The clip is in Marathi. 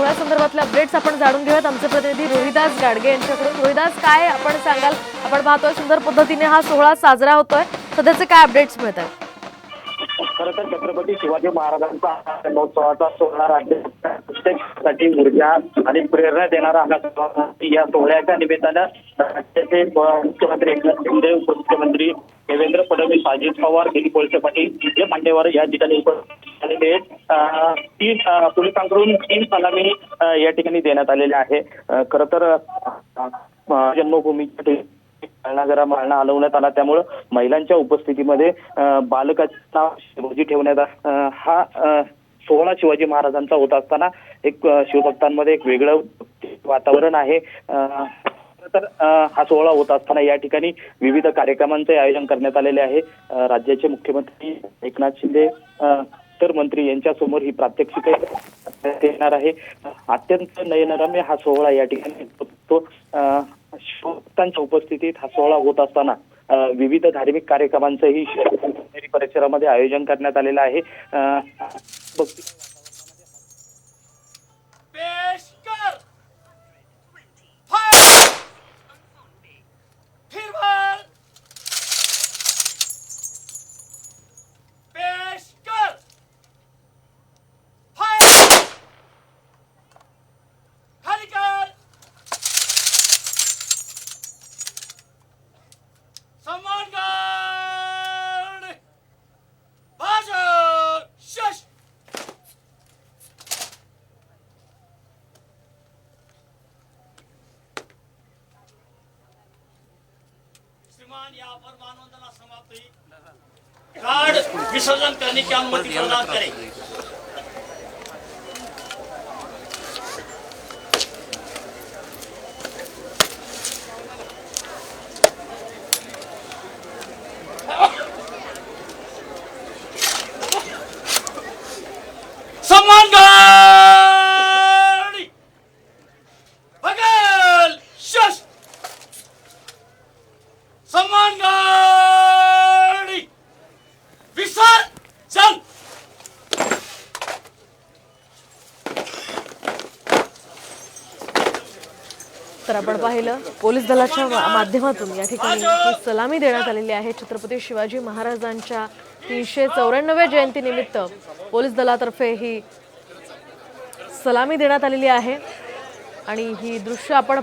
सोहळ्यासंदर्भातले अपडेट्स आपण जाणून घेऊयात. आमचे प्रतिनिधी रोहिदास गाडगे यांच्याकडून. रोहिदास काय आपण सांगाल? आपण पाहतोय सुंदर पद्धतीने हा सोहळा साजरा होतोय. सध्याचे काय अपडेट्स मिळत आहेत खरं तर छत्रपती शिवाजी महाराजांचा महोत्सवाचा जन्मोत्सवाचा सोहळा राज्यासाठी ऊर्जा आणि प्रेरणा देणारा हा सोहळा. या सोहळ्याच्या निमित्तानं राज्याचे मुख्यमंत्री एकनाथ शिंदे उपमुख्यमंत्री देवेंद्र फडणवीस अजित पवार दिलीप वळसे पाटील हे मान्यवर या ठिकाणी उपस्थित झालेले आहेत तीन पोलिसांकडून तीन सलामी या ठिकाणी देण्यात आलेल्या आहे खर खरं तर जन्मभूमीच्या ठिकाणी माळणा हलवण्यात आला. त्यामुळं महिलांच्या उपस्थितीमध्ये अं, बालकाचं नाव शिवाजी ठेवण्यात हा सोहळा शिवाजी महाराजांचा होत असताना एक शिवभक्तांमध्ये एक वेगळं वातावरण आहे. तर हा सोहळा होत असताना या ठिकाणी विविध कार्यक्रमांचे आयोजन करण्यात आलेले आहे. राज्याचे मुख्यमंत्री एकनाथ शिंदे इतर मंत्री यांच्यासमोर ही प्रात्यक्षिक येणार आहे. अत्यंत नयनरम्य हा सोहळा या ठिकाणी होतो शिवभक्तांच्या उपस्थितीत हा सोहळा होत असताना विविध धार्मिक कार्यक्रमांचंही परिसरामध्ये आयोजन करण्यात आलेलं आहे. अं, भक्ती श्रीमान यहाँ पर मानवंदना समाप्त हुई कार्ड विसर्जन करने की अनुमति प्रदान करें सम्मान गाड़ी बगल शश सम्मान गाडी विसर्जन तर आपण पाहिलं पोलीस दलाच्या माध्यमातून या ठिकाणी ही सलामी देण्यात आलेली आहे. छत्रपती शिवाजी महाराजांच्या तीनशे चौऱ्याण्णव्या जयंतीनिमित्त पोलीस दलातर्फे ही सलामी देण्यात आलेली आहे. आणि ही दृश्य आपण